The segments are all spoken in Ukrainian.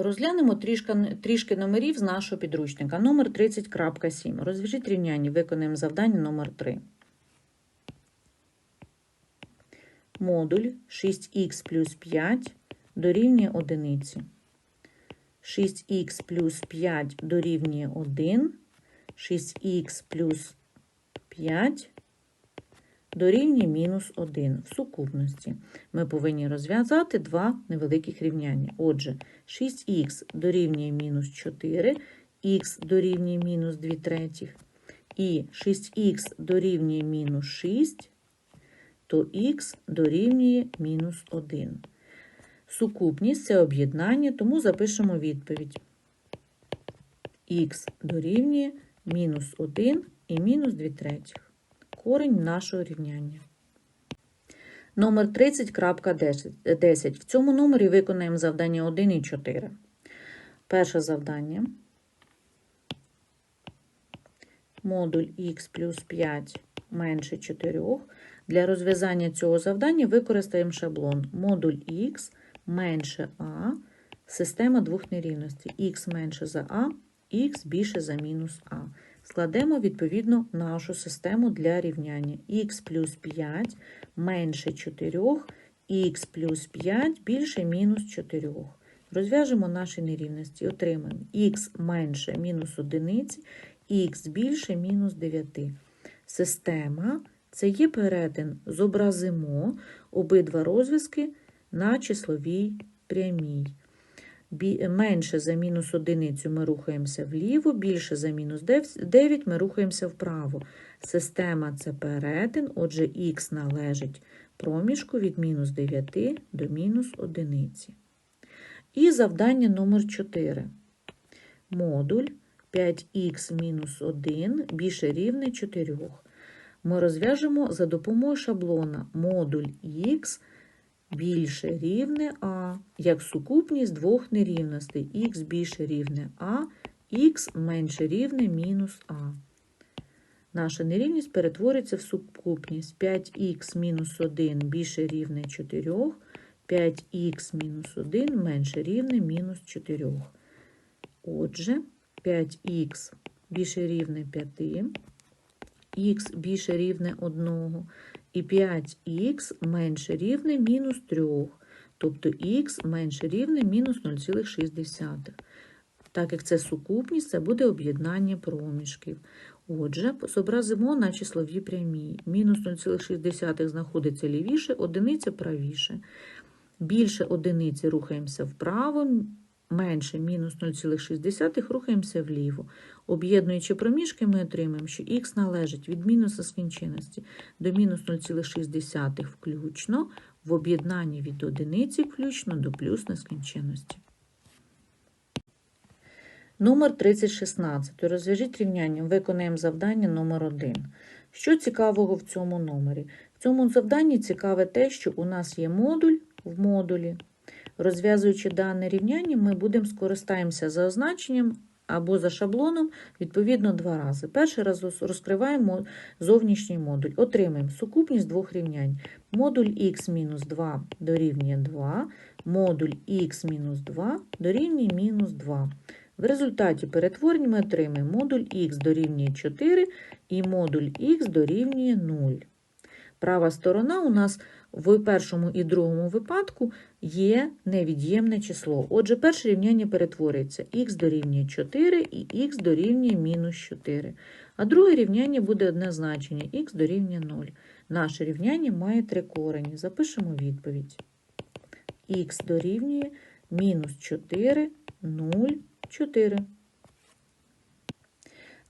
Розглянемо трішки, трішки номерів з нашого підручника. Номер 30.7. Розв'яжіть рівняння. Виконаємо завдання номер 3. Модуль 6х плюс 5 дорівнює 1. 6х плюс 5 дорівнює 1. 6х плюс 5 дорівнює мінус 1 в сукупності. Ми повинні розв'язати два невеликих рівняння. Отже, 6х дорівнює мінус 4, х дорівнює мінус 2 третіх, і 6х дорівнює мінус 6, то х дорівнює мінус 1. Сукупність це об'єднання, тому запишемо відповідь. х дорівнює мінус 1 і мінус 2 третіх корінь нашого рівняння. Номер 30.10. В цьому номері виконаємо завдання 1 і 4. Перше завдання. Модуль х плюс 5 менше 4. Для розв'язання цього завдання використаємо шаблон. Модуль х менше а, система двох нерівностей. х менше за а, х більше за мінус а. Складемо, відповідно, нашу систему для рівняння. х плюс 5 менше 4, х плюс 5 більше мінус 4. Розв'яжемо наші нерівності. Отримаємо х менше мінус 1, х більше мінус 9. Система це є перетин. Зобразимо обидва розв'язки на числовій прямій. Менше за мінус одиницю ми рухаємося вліво, більше за мінус 9 ми рухаємося вправо. Система це перетин, отже, х належить проміжку від мінус 9 до мінус 1. І завдання номер 4. Модуль 5х мінус 1 більше рівне 4. Ми розв'яжемо за допомогою шаблона модуль х більше рівне А, як сукупність двох нерівностей. Х більше рівне А, х менше рівне мінус А. Наша нерівність перетвориться в сукупність 5х мінус 1 більше рівне 4, 5х мінус 1 менше рівне мінус 4. Отже, 5х більше рівне 5, х більше рівне 1, і 5х менше рівне мінус 3, тобто х менше рівне мінус 0,6. Так як це сукупність, це буде об'єднання проміжків. Отже, зобразимо на числові прямі. Мінус 0,6 знаходиться лівіше, одиниця правіше. Більше одиниці рухаємося вправо, менше мінус 0,6 рухаємося вліво. Об'єднуючи проміжки, ми отримаємо, що х належить від мінуса скінченності до мінус 0,6 включно, в об'єднанні від одиниці включно до плюс нескінченності. Номер 3016. Розв'яжіть рівняння. Виконаємо завдання номер 1. Що цікавого в цьому номері? В цьому завданні цікаве те, що у нас є модуль в модулі. Розв'язуючи дане рівняння, ми будемо скористаємося за означенням або за шаблоном, відповідно, два рази. Перший раз розкриваємо зовнішній модуль. Отримаємо сукупність двох рівнянь. Модуль х-2 дорівнює 2, модуль х-2 дорівнює мінус 2. В результаті перетворення ми отримаємо модуль х дорівнює 4 і модуль х дорівнює 0. Права сторона у нас в першому і другому випадку є невід'ємне число. Отже, перше рівняння перетворюється х дорівнює 4 і х дорівнює мінус 4. А друге рівняння буде одне значення х дорівнює 0. Наше рівняння має три корені. Запишемо відповідь. х дорівнює мінус 4, 0, 4.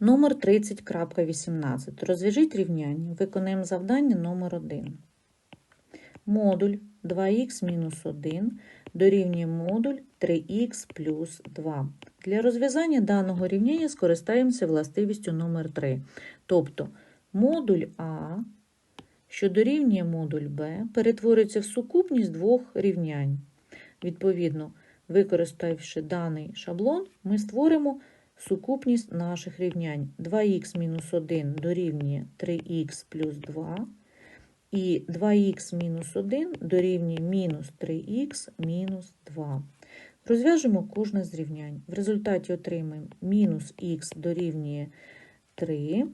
Номер 30.18. Розв'яжіть рівняння. Виконаємо завдання номер 1. Модуль 2х-1 дорівнює модуль 3х плюс 2. Для розв'язання даного рівняння скористаємося властивістю номер 3. Тобто модуль А, що дорівнює модуль Б, перетворюється в сукупність двох рівнянь. Відповідно, використавши даний шаблон, ми створимо сукупність наших рівнянь. 2х-1 дорівнює 3х плюс 2. І 2х мінус 1 дорівнює мінус 3х мінус 2. Розв'яжемо кожне з рівнянь. В результаті отримаємо мінус х дорівнює 3,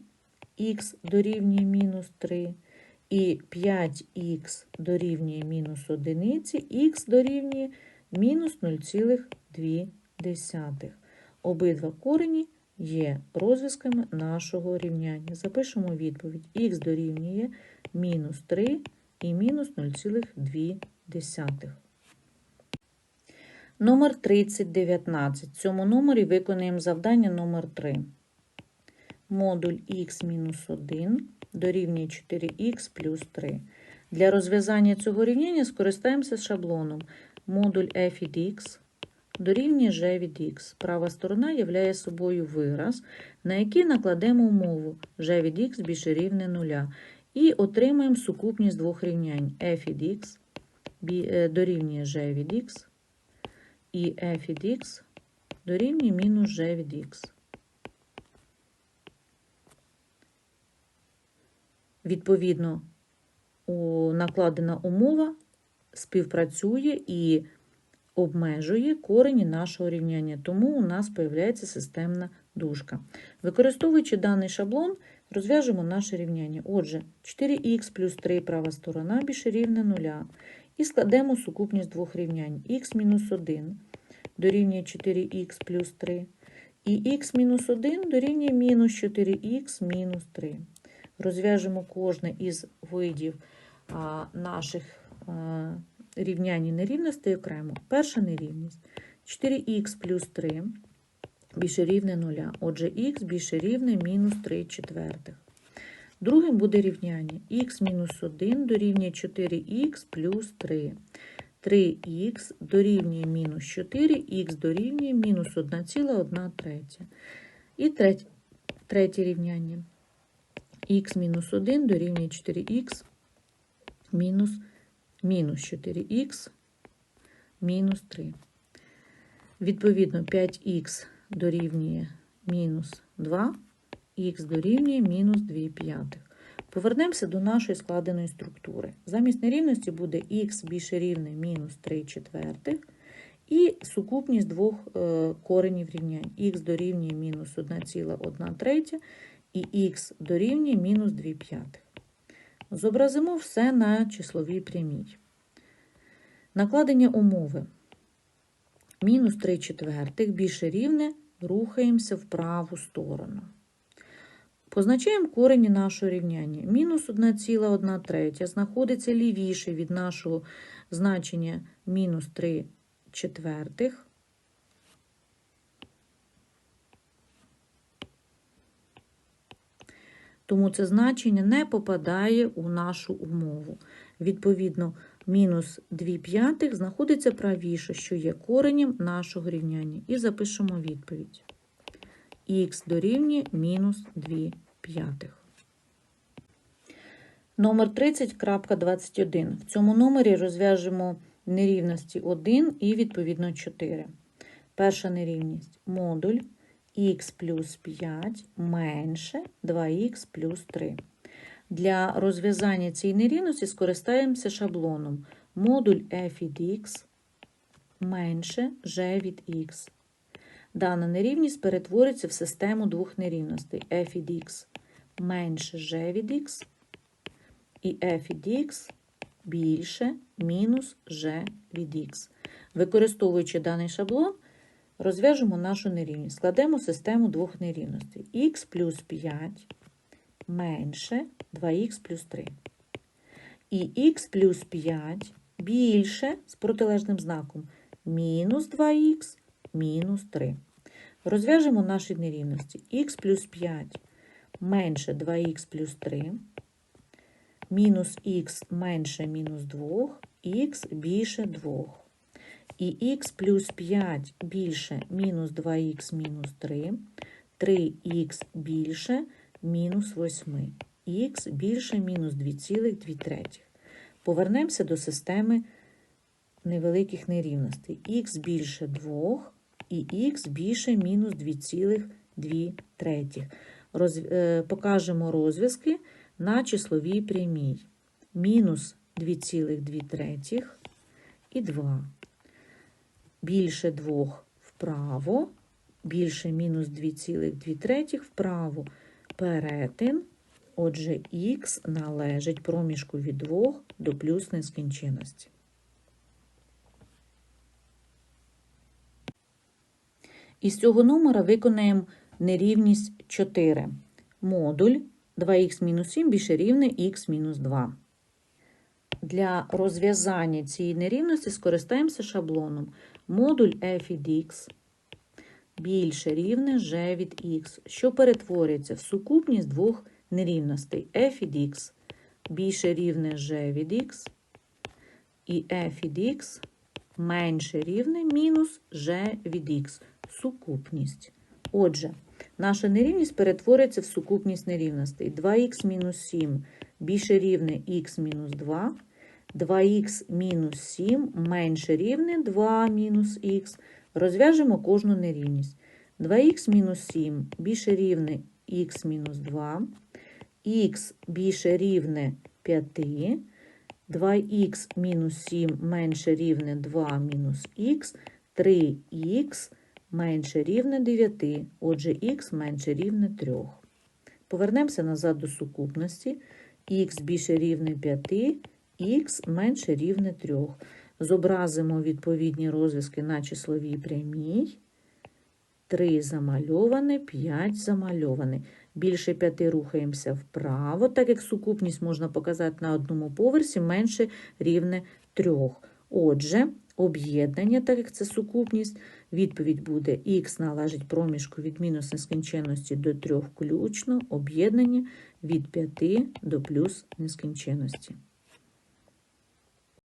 х дорівнює мінус 3, і 5х дорівнює мінус 1, х дорівнює мінус 0,2. Обидва корені є розв'язками нашого рівняння. Запишемо відповідь. х дорівнює мінус 3 і мінус 0,2. Номер 3019. В цьому номері виконуємо завдання номер 3. Модуль х-1 дорівнює 4х плюс 3. Для розв'язання цього рівняння скористаємося шаблоном. Модуль f від x дорівнює g від x. Права сторона являє собою вираз, на який накладемо умову g від x більше рівне 0. І отримаємо сукупність двох рівнянь f від x е, дорівнює g від x і f від x дорівнює мінус g від x. Відповідно, накладена умова співпрацює і обмежує корені нашого рівняння, тому у нас появляється системна дужка. Використовуючи даний шаблон, розв'яжемо наше рівняння. Отже, 4х плюс 3 права сторона більше рівне 0. І складемо сукупність двох рівнянь. х мінус 1 дорівнює 4х плюс 3. І х мінус 1 дорівнює мінус 4х мінус 3. Розв'яжемо кожне із видів наших а, рівнянь нерівностей окремо. Перша нерівність 4х плюс 3 більше рівне 0. Отже, х більше рівне мінус 3 четвертих. Другим буде рівняння х мінус 1 дорівнює 4х плюс 3. 3х дорівнює мінус 4, х дорівнює мінус 1,1 третя. І третє, третє рівняння. х мінус 1 дорівнює 4х мінус, мінус 4х мінус 3. Відповідно, 5х дорівнює мінус 2, х дорівнює мінус 2 п'ятих. Повернемося до нашої складеної структури. Замість нерівності буде х більше рівне мінус 3 четвертих і сукупність двох е, коренів рівнянь. х дорівнює мінус 1,1 третя і х дорівнює мінус 2 п'ятих. Зобразимо все на числовій прямій. Накладення умови. Мінус 3 четвертих більше рівне, рухаємося в праву сторону. Позначаємо корені нашого рівняння. Мінус 1,1 третя знаходиться лівіше від нашого значення мінус 3 четвертих. Тому це значення не попадає у нашу умову. Відповідно, мінус 2 п'ятих знаходиться правіше, що є коренем нашого рівняння. І запишемо відповідь. Х дорівнює мінус 2 п'ятих. Номер 30.21. В цьому номері розв'яжемо нерівності 1 і, відповідно, 4. Перша нерівність – модуль х плюс 5 менше 2х плюс 3. Для розв'язання цієї нерівності скористаємося шаблоном. Модуль f від x менше g від x. Дана нерівність перетвориться в систему двох нерівностей f від x менше g від x і f від x більше мінус g від x. Використовуючи даний шаблон, розв'яжемо нашу нерівність. Складемо систему двох нерівностей. х плюс 5 менше 2х плюс 3. І х плюс 5 більше з протилежним знаком мінус 2х мінус 3. Розв'яжемо наші нерівності. х плюс 5 менше 2х плюс 3, мінус х менше мінус 2, х більше 2. І х плюс 5 більше мінус 2х мінус 3, 3х більше мінус 8, х більше мінус 2,2. Повернемося до системи невеликих нерівностей. х більше 2 і х більше мінус 2,2. Роз, е, покажемо розв'язки на числовій прямій. Мінус 2,2 і 2. Більше 2 вправо, більше мінус 2,2 третіх вправо. Перетин, отже, х належить проміжку від 2 до плюс нескінченності. Із цього номера виконаємо нерівність 4. Модуль 2х-7 більше рівне х-2. Для розв'язання цієї нерівності скористаємося шаблоном. Модуль f від x більше рівне g від x, що перетворюється в сукупність двох нерівностей f від x більше рівне g від x і f від x менше рівне мінус g від x. Сукупність. Отже, наша нерівність перетворюється в сукупність нерівностей. 2х мінус 7 більше рівне х мінус 2, 2х мінус 7 менше рівне 2 мінус х. Розв'яжемо кожну нерівність. 2х мінус 7 більше рівне х мінус 2, х більше рівне 5, 2х мінус 7 менше рівне 2 мінус х, 3х менше рівне 9, отже х менше рівне 3. Повернемося назад до сукупності. х більше рівне 5, х менше рівне 3. Зобразимо відповідні розв'язки на числовій прямій. 3 замальоване, 5 замальоване. Більше 5 рухаємося вправо, так як сукупність можна показати на одному поверсі, менше рівне 3. Отже, об'єднання, так як це сукупність, відповідь буде х належить проміжку від мінус нескінченності до 3 включно, об'єднання від 5 до плюс нескінченності.